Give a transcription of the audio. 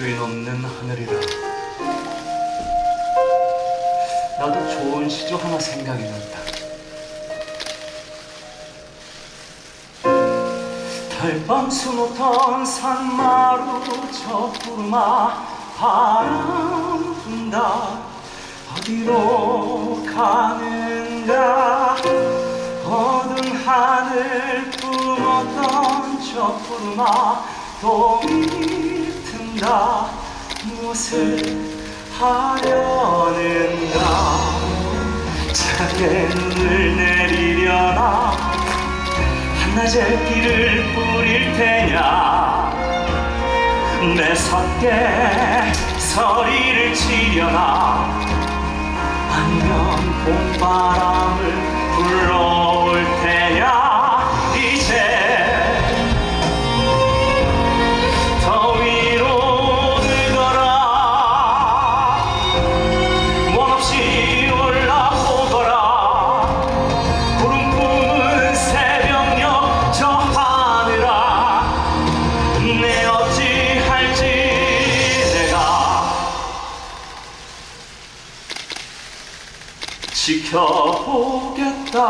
윈 없는 하늘이라. 나도 좋은 시조 하나 생각이 났다. 달밤 숨었던 산마루 저 구름아 바람 분다. 어디로 가는가? 어두운 하늘 품었던 저 구름아 또 깃든다 무엇을 하려는가? 눈을 내리려나? 한낮에 비를 뿌릴 테냐? 내 섞게 서리를 치려나? 아니면 봄바람 지켜보겠다